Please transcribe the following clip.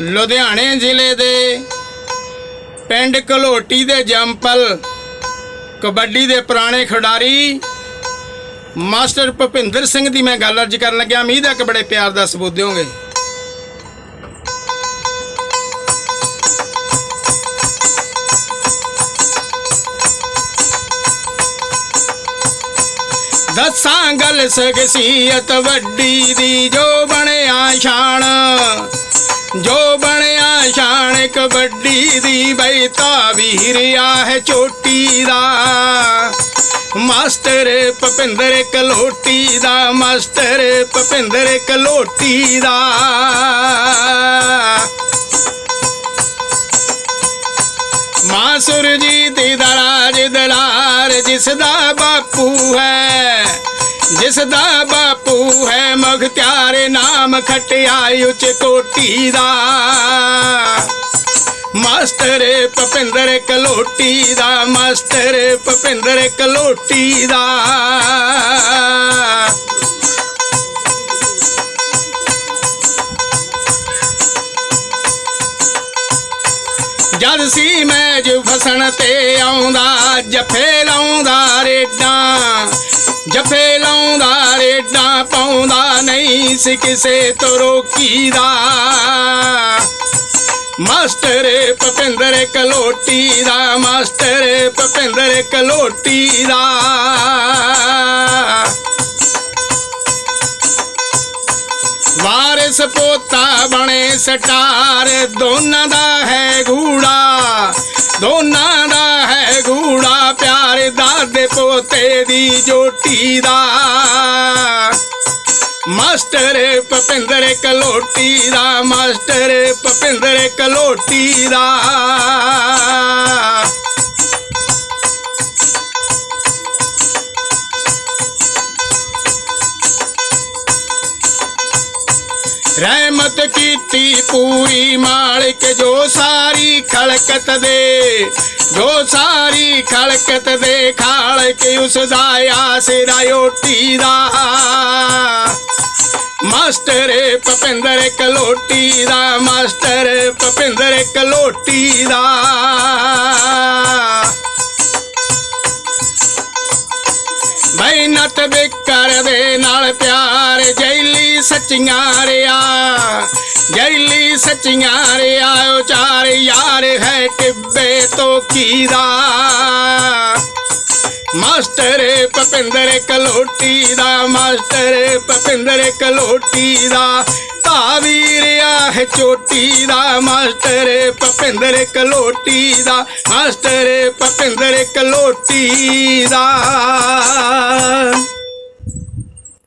ਲੁਧਿਆਣੇ ਜ਼ਿਲ੍ਹੇ ਦੇ ਪਿੰਡ ਕਲੋਟੀ ਦੇ ਜੰਪਲ ਕਬੱਡੀ ਦੇ ਪੁਰਾਣੇ ਖਿਡਾਰੀ ਮਾਸਟਰ ਭੁਪਿੰਦਰ ਸਿੰਘ ਦੀ ਮੈਂ ਗੱਲ ਅਰਜ ਕਰਨ ਲੱਗਿਆ। ਉਮੀਦ ਹੈ ਕਿ ਬੜੇ ਪਿਆਰ ਦਾ ਸਬੂਤ ਦਿਓਗੇ। ਦੱਸਾਂ ਗੱਲ ਸਗਸੀਅਤ ਵੱਡੀ ਦੀ, ਜੋ ਬਣਿਆ ਸ਼ਾਨ ਜੋ ਬਣਿਆ ਸ਼ਾਨ ਕਬੱਡੀ ਦੀ ਬੈਤਾ ਵੀਰਿਆ ਹੈ ਚੋਟੀ ਦਾ। ਮਾਸਟਰ ਭਪਿੰਦਰ ਕਲੋਟੀ ਦਾ, ਮਾਸਟਰ ਭਪਿੰਦਰ ਕਲੋਟੀ ਦਾ। ਮਾਂ ਸੁਰਜੀਤ ਦਾ ਰਾਜ ਦਲਾਰ ਜਿਸ ਦਾ ਬਾਪੂ ਹੈ ਜਿਸ ਦਾ ਬਾਪੂ ਹੈ ਮਗਤਿਆਰ ਨਾਮ ਖਟਿਆ ਉੱਚ ਕੋਟੀ ਦਾ। ਮਾਸਟਰ ਭਪਿੰਦਰ ਕਲੋਟੀ ਦਾ, ਮਾਸਟਰ ਭਪਿੰਦਰ ਕਲੋਟੀ ਦਾ। ਜਦ ਸੀ ਮੈਜ ਫਸਣ ਤੇ ਆਉਂਦਾ, ਜਫੇ ਲਾਉਂਦਾ ਰੇਡਾਂ। ਜਫੇ ਲਾਉਂਦਾ, ਰੇਡਾਂ ਪਾਉਂਦਾ, ਨਹੀਂ ਸੀ ਕਿਸੇ ਤੋਂ ਰੋਕੀਦਾ। ਮਾਸਟਰ ਭਪਿੰਦਰ ਕਲੋਟੀ ਦਾ ਮਾਸਟਰ ਭਪਿੰਦਰ ਕਲੋਟੀ ਦਾ ਵਾਰਿਸ ਪੋਤਾ ਬਣੇ ਸਟਾਰ, ਦੋਨਾਂ ਦਾ ਹੈ ਗੂੜਾ। ਦਾਦੇ ਦੀ ਜੋਟੀ ਦਾ। ਮਾਸਟਰ ਭਪਿੰਦਰ ਕਲੋਟੀ ਦਾ ਮਾਸਟਰ ਭਪਿੰਦਰ ਕਲੋਟੀ ਦਾ। ਰਹਿਮਤ ਕੀਤੀ ਪੂਰੀ ਮਾਲਕ ਜੋ ਸਾਰੀ ਖਲਕਤ ਦੇ, ਜੋ ਸਾਰੀ ਖਲਕਤ ਦੇ ਖਾਲਕ ਉਸ ਦਾ ਆਸਰਾ ਓਟੀ ਦਾ। ਮਾਸਟਰ ਭਪਿੰਦਰ ਕਲੋਟੀ ਦਾ, ਮਾਸਟਰ ਭਪਿੰਦਰ ਕਲੋਟੀ ਦਾ। ਮਿਹਨਤ ਬਿਕਰ ਦੇ ਨਾਲ ਪਿਆ ਸੱਚੀਆਂ ਰਿਆ, ਜੈਲੀ ਸੱਚੀਆਂ ਰਿਆ, ਉਹ ਚਾਰ ਯਾਰ ਹੈ ਟਿੱਬੇ ਤੋਂ ਕੀਦਾ ਮਾਸਟਰ ਭਪਿੰਦਰ ਕਲੋਟੀ ਦਾ, ਮਾਸਟਰ ਭਪਿੰਦਰ ਕਲੋਟੀ ਦਾ। ਤਾਵੀਰਿਆ ਹੈ ਚੋਟੀ ਦਾ, ਮਾਸਟਰ ਭਪਿੰਦਰ ਕਲੋਟੀ ਦਾ, ਮਾਸਟਰ ਭਪਿੰਦਰ ਕਲੋਟੀ ਦਾ।